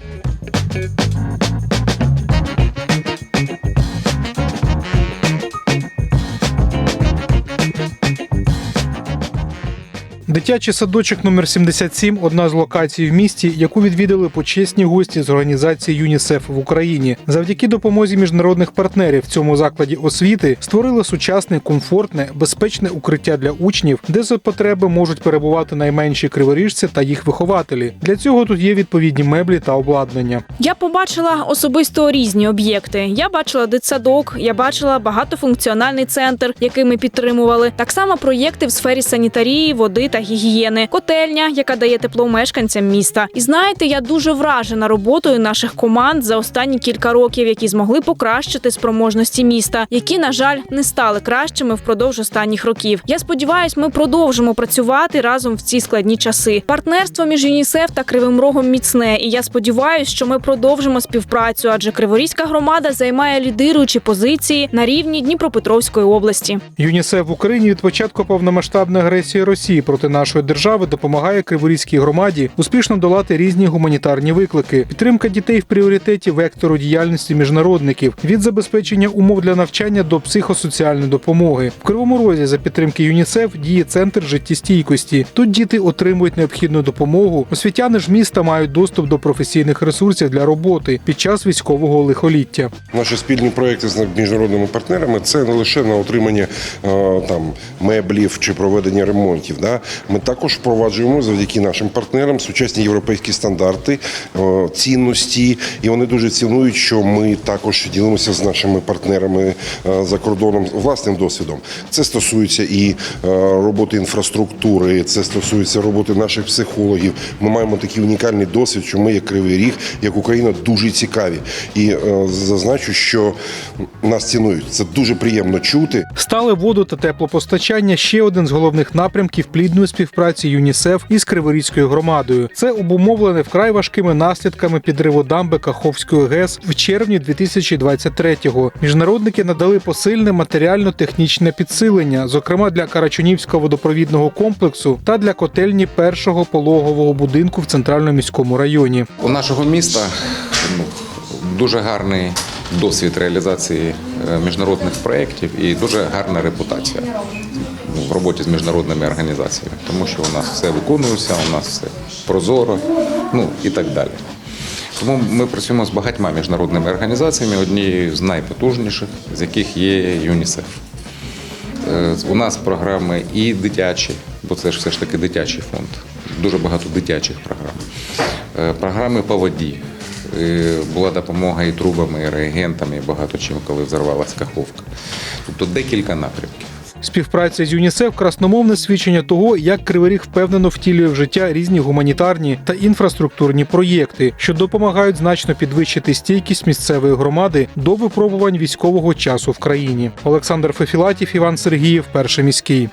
Thank you. Дитячий садочок номер 77 – одна з локацій в місті, яку відвідали почесні гості з організації ЮНІСЕФ в Україні. Завдяки допомозі міжнародних партнерів в цьому закладі освіти створили сучасне, комфортне, безпечне укриття для учнів, де за потреби можуть перебувати найменші криворіжці та їх вихователі. Для цього тут є відповідні меблі та обладнання. Я побачила особисто різні об'єкти. Я бачила дитсадок, я бачила багатофункціональний центр, який ми підтримували. Так само проєкти в сфері санітарії, води та гігієни, котельня, яка дає тепло мешканцям міста. І знаєте, я дуже вражена роботою наших команд за останні кілька років, які змогли покращити спроможності міста, які, на жаль, не стали кращими впродовж останніх років. Я сподіваюся, ми продовжимо працювати разом в ці складні часи. Партнерство між ЮНІСЕФ та Кривим Рогом міцне, і я сподіваюся, що ми продовжимо співпрацю, адже Криворізька громада займає лідируючі позиції на рівні Дніпропетровської області. ЮНІСЕФ в Україні від початку повномасштабної агресії Росії проти нашої держави допомагає Криворізькій громаді успішно долати різні гуманітарні виклики. Підтримка дітей в пріоритеті вектору діяльності міжнародників від забезпечення умов для навчання до психосоціальної допомоги. В Кривому Розі за підтримки ЮНІСЕФ діє центр життєстійкості. Тут діти отримують необхідну допомогу. Освітяни ж міста мають доступ до професійних ресурсів для роботи під час військового лихоліття. Наші спільні проекти з міжнародними партнерами це не лише на отримання е, там меблів чи проведення ремонтів. Да? Ми також впроваджуємо завдяки нашим партнерам сучасні європейські стандарти, цінності, і вони дуже цінують, що ми також ділимося з нашими партнерами е, за кордоном власним досвідом. Це стосується і е, роботи інфраструктури, це стосується роботи наших психологів. Ми маємо такий унікальний досвід, що ми, як Кривий Ріг, як Україна, дуже цікаві. І е, зазначу, що нас цінують. Це дуже приємно чути. Стале воду та теплопостачання ще один з головних напрямків плідної співпраці ЮНІСЕФ із Криворізькою громадою. Це обумовлене вкрай важкими наслідками підриву дамби Каховської ГЕС в червні 2023-го. Міжнародники надали посильне матеріально-технічне підсилення, зокрема для Карачунівського водопровідного комплексу та для котельні першого пологового будинку в центральному міському районі. У нашого міста ну, дуже гарний досвід реалізації е, міжнародних проєктів і дуже гарна репутація в роботі з міжнародними організаціями, тому що у нас все виконується, у нас все прозоро, ну і так далі. Тому ми працюємо з багатьма міжнародними організаціями, однією з найпотужніших, з яких є ЮНІСЕФ. Е, У нас програми і дитячі, бо це ж все ж таки дитячий фонд. Дуже багато дитячих програм. Е, Програми по воді. Е, Була допомога і трубами, і реагентами, і багато чим, коли взорвалася каховка. Тобто декілька напрямків. Співпраця з ЮНІСЕФ красномовне свідчення того, як Кривий Ріг впевнено втілює в життя різні гуманітарні та інфраструктурні проєкти, що допомагають значно підвищити стійкість місцевої громади до випробувань військового часу в країні. Олександр Фефілатів, Іван Сергіїв, перший міський.